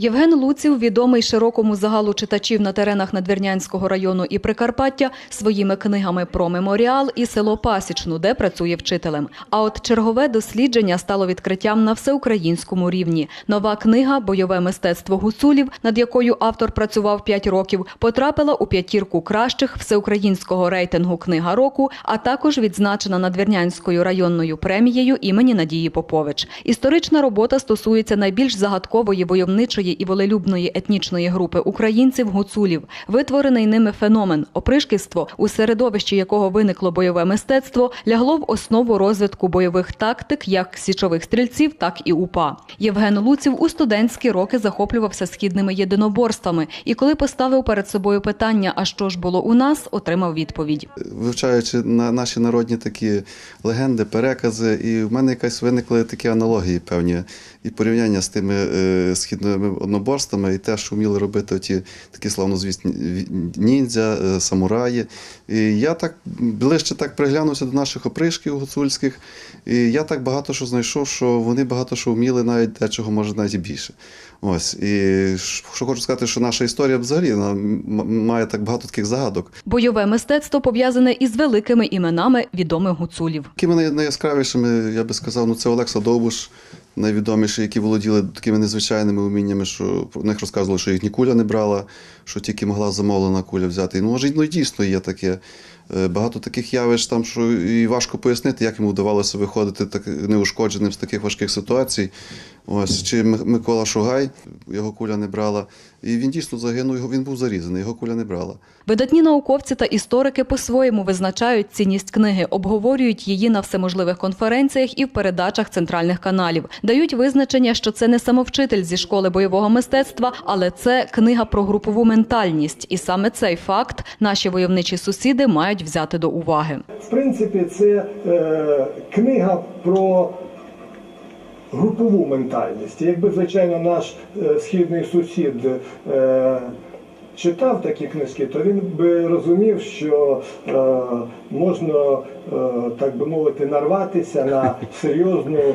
Євген Луців, відомий широкому загалу читачів на теренах Надвірнянського району і Прикарпаття, своїми книгами про меморіал і село Пасічну, де працює вчителем. А от чергове дослідження стало відкриттям на всеукраїнському рівні. Нова книга Бойове мистецтво гуцулів, над якою автор працював 5 років, потрапила у п'ятірку кращих всеукраїнського рейтингу Книга року, а також відзначена Надвірнянською районною премією імені Надії Попович. Історична робота стосується найбільш загадкової войовничої і волелюбної етнічної групи українців гуцулів. Витворений ними феномен опришківство, у середовищі якого виникло бойове мистецтво, лягло в основу розвитку бойових тактик як січових стрільців, так і УПА. Євген Луців у студентські роки захоплювався східними єдиноборствами, і коли поставив перед собою питання, а що ж було у нас, отримав відповідь. вивчаючи на наші народні такі легенди, перекази, і в мене якась виникли такі аналогії певні і порівняння з тими е, східними одноборствами, і те, що вміли робити оті такі славнозвісні ніндзя, е, самураї. І я так ближче так приглянувся до наших опришків гуцульських, і я так багато що знайшов, що вони багато що вміли, навіть дечого може навіть і більше. Ось і що хочу сказати, що наша історія взагалі має так багато таких загадок. Бойове мистецтво пов'язане із великими іменами відомих гуцулів. Такими найяскравішими, я би сказав, ну це Олекса Довбуш, найвідоміші, які володіли такими незвичайними уміннями, що про них розказували, що їх ні куля не брала, що тільки могла замовлена куля взяти. Ну, може, ну, дійсно є таке. Е, Багато таких явищ там, що і важко пояснити, як йому вдавалося виходити так неушкодженим з таких важких ситуацій. Ось чи Микола Шугай, його куля не брала. І він дійсно загинув, його він був зарізаний, його куля не брала. Видатні науковці та історики по-своєму визначають цінність книги, обговорюють її на всеможливих конференціях і в передачах центральних каналів. Дають визначення, що це не самовчитель зі школи бойового мистецтва, але це книга про групову ментальність. І саме цей факт наші войовничі сусіди мають взяти до уваги. В принципі, це е, книга про групову ментальність. Якби, звичайно, наш е, східний сусід е, читав такі книжки, то він би розумів, що е, можна, так би мовити, нарватися на серйозну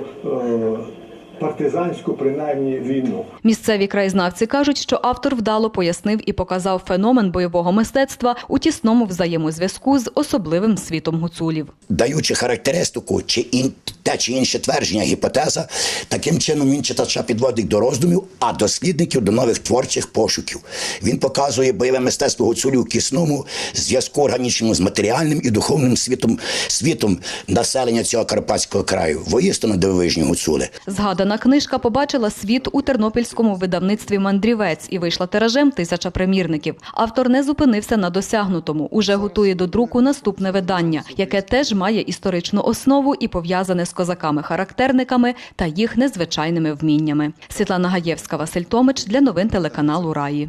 партизанську, принаймні, війну. Місцеві краєзнавці кажуть, що автор вдало пояснив і показав феномен бойового мистецтва у тісному взаємозв'язку з особливим світом гуцулів. даючи характеристику чи ін, те чи інше твердження, гіпотеза, таким чином він читача підводить до роздумів, а дослідників до нових творчих пошуків. Він показує бойове мистецтво гуцулів у кисному зв'язку органічному з матеріальним і духовним світом, світом населення цього карпатського краю. Воістину дивовижні гуцули. Згадана книжка побачила світ у тернопільському видавництві Мандрівець і вийшла тиражем тисяча примірників. Автор не зупинився на досягнутому. Уже готує до друку наступне видання, яке теж має історичну основу і пов'язане з козаками-характерниками та їх незвичайними вміннями. Світлана Гаєвська, Василь Томич для новин телеканалу Раї.